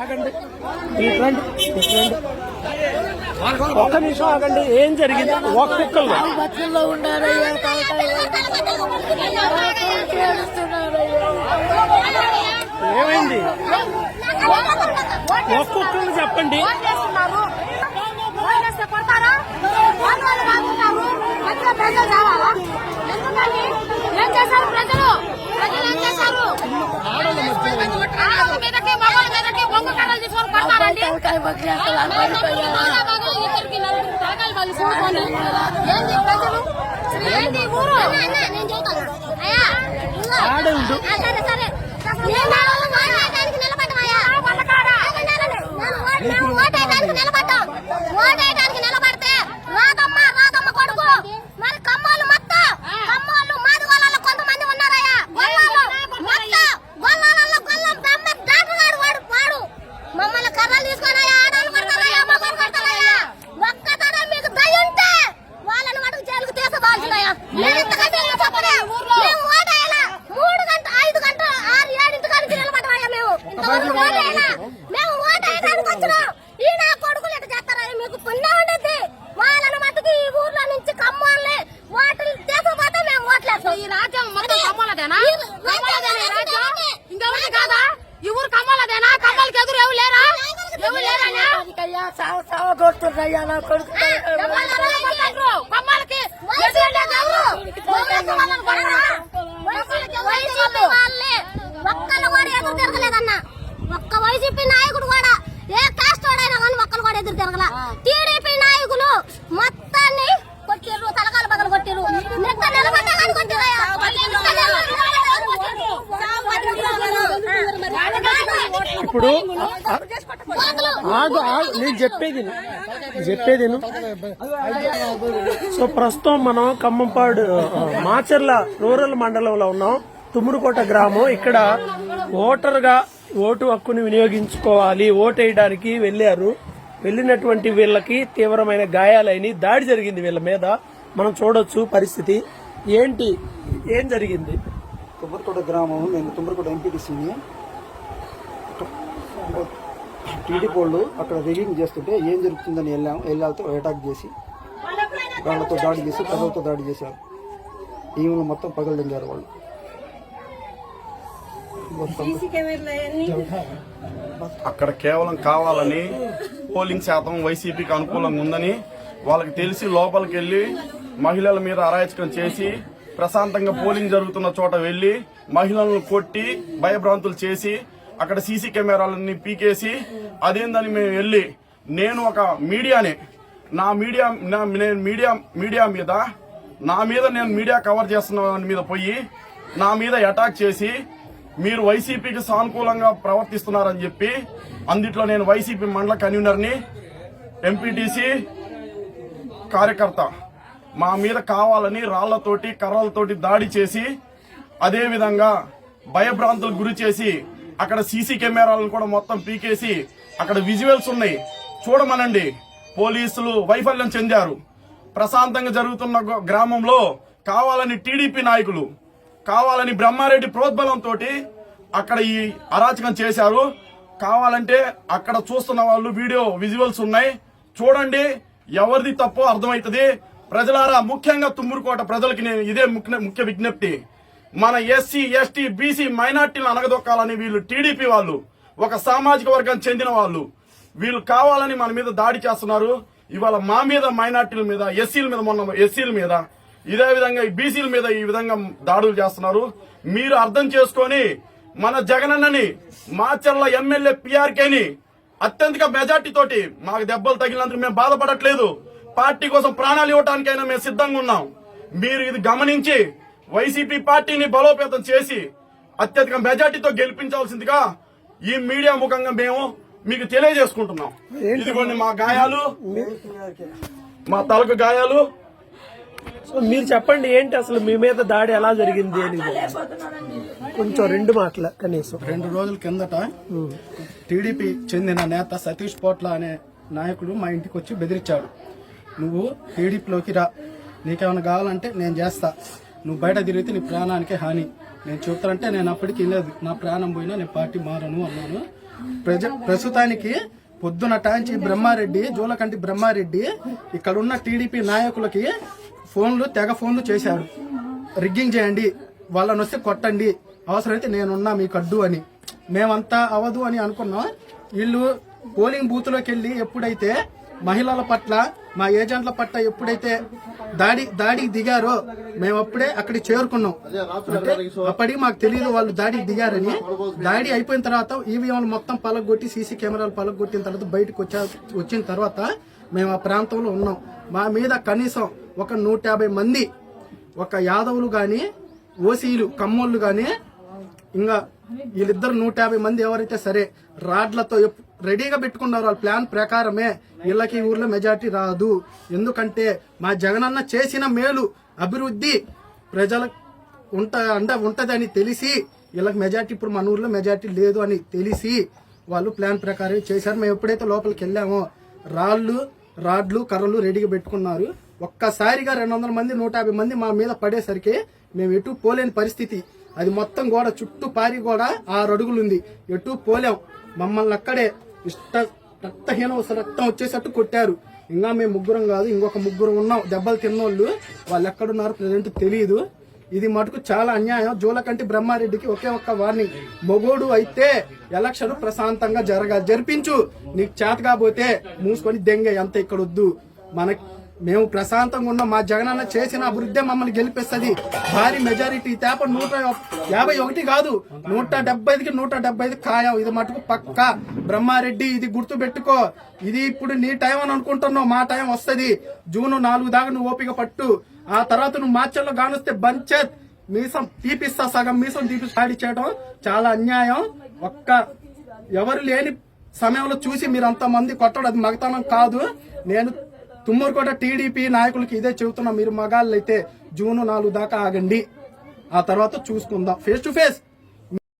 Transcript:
ఆగండి. ఇట్రండి ఇట్రండి ఒక్క నిమిషం ఆగండి ఏం జరిగింది? ఒక్కొక్కరు బతుల్లో ఏమైంది? ఒక్కొక్కరు చెప్పండి. ఏం చేశారు ప్రజలు ప్రజలు ఏం చేశారు ఆడవాళ్ళ మీదకి చెబుతాను అయ్యా ఆడే ఉండు. ఆ, సరే సరే నేను ఓటేయడానికి నిలబడ్డామయ్యా. నేను ఓటేయడానికి నిలబడ్డాం. ఓటేయడానికి నిలబడితే రాదమ్మ, రాదమ్మ కొడుకు. మరి కమ్మోళ్ళు మొత్తం, కమ్మోళ్ళు, మాదిగోళ్ళలో కొంతమంది ఉన్నారయ్యా. గొల్లాలు, మొత్తం, గొల్లాలలో గొల్లం బ్రహ్మ డాక్టర్ గారు వాడు, వాడు. మమ్మల్ని కర్రలు తీసుకొని ఆడవాళ్ళు కొడతారయ్యా, మగవాళ్ళు కొడతారయ్యా. ఒక్కసారి మీకు దయ ఉంటే వాళ్ళని మటుకు జైలుకు తీసుకోవాల్సినయ్యా. మేము ఇంతకంటే ఏం చెప్పలే. మేము ఓటేయాలా? మూడు గంట ఐదు గంట ఆరు ఏడింటి కాడికి నిలబడ్డామయ్యా మేము ఓటేయడానికి వచ్చినాం. ఈ నా కొడుకులు ఎట్లా చేస్తారని మీకు పుణ్యం ఉండద్ది. వాళ్ళని మటుకు ఈ ఊర్లో నుంచి కమ్మాలి ఓట్లు తీసుకోపోతే మేము ఓట్లేస్తాం ఈ రాజ్యం మొత్తం కమ్మలదేనా కమ్మలదేనా ఈ రాజ్యం? ఇంకెవరిది కాదా? ఈ ఊరు కమ్మలదేనా కమ్మలకి ఎదురు ఎవరు లేరా? ఎవరు లేరన్నా కొడుతున్నాయ్యా నా కొడుకు? కమ్మలకి ఎదురు లేదు ఎవరు వైసీపీ వాళ్ళని కొడరా? వైసీపీ వాళ్ళే ఒక్కళ్ళు కూడా ఎదురు తిరగలేదన్న ఒక్క వైసీపీ నాయకుడు కూడా ఏ కాస్ట్ వాడైనా కానీ ఒక్కళ్ళు కూడా ఎదురు తిరగల టీడీపీ నాయకులు మొత్తాన్ని కొట్టిర్రు తలకాలు పగలు కొట్టిర్రు నిక్క నిలబడ్డా కానీ కొట్టిరయ్యా. ఇప్పుడు నేను చెప్పేది చెప్పేది సో ప్రస్తుతం మనం ఖమ్మంపాడు మాచర్ల రూరల్ మండలంలో ఉన్నాం. తుమ్మురుకోట గ్రామం. ఇక్కడ ఓటర్గా ఓటు హక్కుని వినియోగించుకోవాలి. ఓటు వేయడానికి వెళ్ళారు. వెళ్ళినటువంటి వీళ్ళకి తీవ్రమైన గాయాలైన దాడి జరిగింది వీళ్ళ మీద. మనం చూడొచ్చు పరిస్థితి. ఏంటి? ఏం జరిగింది? తుమ్మరకోట గ్రామం నేను తుమ్మరకోట ఎంపీటీసీని టీడీపీ వాళ్ళు అక్కడ రిగింగ్ చేస్తుంటే ఏం జరుగుతుందని వెళ్ళాం వెళ్ళాలతో అటాక్ చేసి వాళ్ళతో దాడి చేసి ప్రజలతో దాడి చేశారు. ఈమెను మొత్తం పగలదింగారు వాళ్ళు. అక్కడ కేవలం కావాలని పోలింగ్ శాతం వైసీపీకి అనుకూలంగా ఉందని వాళ్ళకి తెలిసి లోపలికి వెళ్ళి మహిళల మీద అరాచకం చేసి ప్రశాంతంగా పోలింగ్ జరుగుతున్న చోట వెళ్ళి మహిళలను కొట్టి భయభ్రాంతులు చేసి అక్కడ సీసీ కెమెరాలన్నీ పీకేసి అదేందని మేము వెళ్ళి నేను ఒక మీడియానే. నా మీడియా నా- నేను మీడియా మీడియా మీద నా మీద నేను మీడియా కవర్ చేస్తున్న దాని మీద పోయి నా మీద అటాక్ చేసి మీరు వైసీపీకి సానుకూలంగా ప్రవర్తిస్తున్నారని చెప్పి అందుట్లో నేను వైసీపీ మండల కన్వీనర్ని ఎంపీటీసీ కార్యకర్త మా మీద కావాలని రాళ్ళతోటి కర్రలతోటి దాడి చేసి అదేవిధంగా భయభ్రాంతులకు గురి చేసి అక్కడ సీసీ కెమెరాలను కూడా మొత్తం పీకేసి అక్కడ విజువల్స్ ఉన్నాయి. చూడమనండి. పోలీసులు వైఫల్యం చెందారు. ప్రశాంతంగా జరుగుతున్న గ్రామంలో కావాలని టీడీపీ నాయకులు కావాలని బ్రహ్మారెడ్డి ప్రోద్బలంతో అక్కడ ఈ అరాచకం చేశారు. కావాలంటే అక్కడ చూస్తున్న వాళ్ళు వీడియో విజువల్స్ ఉన్నాయి. చూడండి. ఎవరిది తప్పో అర్థమవుతుంది. ప్రజలారా ముఖ్యంగా తుమ్మురుకోట ప్రజలకి నేను ఇదే ముఖ్య ముఖ్య విజ్ఞప్తి. మన ఎస్సీ ఎస్టీ బీసీ మైనార్టీలను అనగదొక్కాలని వీళ్ళు టీడీపీ వాళ్ళు ఒక సామాజిక వర్గానికి చెందిన వాళ్ళు. వీళ్ళు కావాలని మన మీద దాడి చేస్తున్నారు. ఇవాళ మా మీద మైనార్టీల మీద ఎస్సీల మీద మొన్న ఎస్సీల మీద ఇదే విధంగా బీసీల మీద ఈ విధంగా దాడులు చేస్తున్నారు. మీరు అర్థం చేసుకొని మన జగనన్నని మాచర్ల ఎమ్మెల్యే పిఆర్కేని అత్యంత మెజార్టీ తోటి మాకు దెబ్బలు తగిలినందుకు మేము బాధపడట్లేదు. పార్టీ కోసం ప్రాణాలు ఇవ్వడానికైనా మేము సిద్ధంగా ఉన్నాం. మీరు ఇది గమనించి వైసీపీ పార్టీని బలోపేతం చేసి అత్యధిక మెజార్టీతో గెలిపించాల్సిందిగా ఈ మీడియా ముఖంగా మేము మీకు తెలియజేసుకుంటున్నాం. ఇదిగోండి మా గాయాలు. మా తలకు గాయాలు. సో మీరు చెప్పండి ఏంటి అసలు మీ మీద దాడి ఎలా జరిగింది అని? కొంచెం రెండు మాటల కనీసం. రెండు రోజుల కిందట టీడీపీ చెందిన నేత సతీష్ పోట్ల అనే నాయకుడు మా ఇంటికి వచ్చి బెదిరించాడు. నువ్వు టీడీపీలోకి రా. నీకేమైనా కావాలంటే నేను చేస్తా. నువ్వు బయట తిరిగితే నీ ప్రాణానికి హాని. నేను చెప్తానంటే నేను అప్పటికి లేదు. నా ప్రాణం పోయినా నేను పార్టీ మారను అన్నాను. ప్రజ ప్రస్తుతానికి పొద్దున టాంచి బ్రహ్మారెడ్డి జూలకంటి బ్రహ్మారెడ్డి ఇక్కడ ఉన్న టీడీపీ నాయకులకి ఫోన్లు తెగ ఫోన్లు చేశారు. రిగ్గింగ్ చేయండి. వాళ్ళని వస్తే కొట్టండి. అవసరమైతే నేనున్నా మీకు అడ్డు అని. మేమంతా అవదు అని అనుకున్నాం. వీళ్ళు పోలింగ్ బూత్లోకి వెళ్ళి ఎప్పుడైతే మహిళల పట్ల మా ఏజెంట్ల పట్ల ఎప్పుడైతే దాడి దాడికి దిగారో మేము అప్పుడే అక్కడికి చేరుకున్నాం. అంటే అప్పటికి మాకు తెలియదు వాళ్ళు దాడికి దిగారని. దాడి అయిపోయిన తర్వాత ఈవీఎంలు మొత్తం పలగొట్టి సీసీ కెమెరాలు పలగొట్టిన తర్వాత బయటకు వచ్చా వచ్చిన తర్వాత మేము ఆ ప్రాంతంలో ఉన్నాం. మా మీద కనీసం ఒక నూట యాభై మంది ఒక యాదవులు కానీ ఓసీలు కమ్మోళ్ళు కానీ ఇంకా వీళ్ళిద్దరు నూట యాభై మంది ఎవరైతే సరే రాడ్లతో రెడీగా పెట్టుకున్నారు వాళ్ళ ప్లాన్ ప్రకారమే వీళ్ళకి ఊర్లో మెజార్టీ రాదు. ఎందుకంటే మా జగనన్న చేసిన మేలు అభివృద్ధి ప్రజల ఉంట అండ ఉంటదని తెలిసి వీళ్ళకి మెజార్టీ ఇప్పుడు మన ఊర్లో మెజార్టీ లేదు అని తెలిసి వాళ్ళు ప్లాన్ ప్రకారం చేశారు. మేము ఎప్పుడైతే లోపలికి వెళ్ళామో రాళ్ళు రాడ్లు కర్రలు రెడీగా పెట్టుకున్నారు. ఒక్కసారిగా రెండు వందల మంది నూట యాభై మంది మా మీద పడేసరికి మేము ఎటు పోలేని పరిస్థితి. అది మొత్తం గోడ చుట్టూ పారి గోడ ఆరు అడుగులు ఉంది. ఎటు పోలేం. మమ్మల్ని అక్కడే ఇష్ట రక్తహీనం అసలు రక్తం వచ్చేసట్టు కొట్టారు. ఇంకా మేము ముగ్గురం కాదు ఇంకొక ముగ్గురు ఉన్నాం. దెబ్బలు తిన్నోళ్ళు వాళ్ళు ఎక్కడున్నారు ప్రజెంట్ తెలియదు ఇది మటుకు చాలా అన్యాయం. జూలకంటి బ్రహ్మారెడ్డికి ఒకే ఒక్క వార్నింగ్. మొగోడు అయితే ఎలక్షన్ ప్రశాంతంగా జరగ జరిపించు. నీకు చేత కాబోతే మూసుకొని దెంగ ఎంత ఇక్కడ వద్దు మన మేము ప్రశాంతంగా ఉన్న. మా జగనన్న చేసిన అభివృద్ధి మమ్మల్ని గెలిపిస్తుంది. భారీ మెజారిటీ తేప నూట యాభై ఒకటి కాదు. నూట డెబ్బై ఐదుకి నూట డెబ్బై ఐదు ఖాయం. ఇది మటుకు పక్క. బ్రహ్మారెడ్డి ఇది గుర్తు పెట్టుకో. ఇది ఇప్పుడు నీ టైం అని అనుకుంటున్నావు. మా టైం వస్తుంది. జూన్ నాలుగు దాకా నువ్వు ఓపిక పట్టు. ఆ తర్వాత నువ్వు మార్చల్లో గానొస్తే బంచెత్ మీసం తీపిస్తా సగం. మీసం తీపి స్టాడీ చేయడం చాలా అన్యాయం. ఒక్క ఎవరు లేని సమయంలో చూసి మీరు అంతమంది కొట్టడం అది మగతనం కాదు. నేను తుమ్మూరుకోట టీడీపీ నాయకులకి ఇదే చెబుతున్నా మీరు మగాళ్ళు అయితే జూన్ నాలుగు దాకా ఆగండి. ఆ తర్వాత చూసుకుందాం. Face to face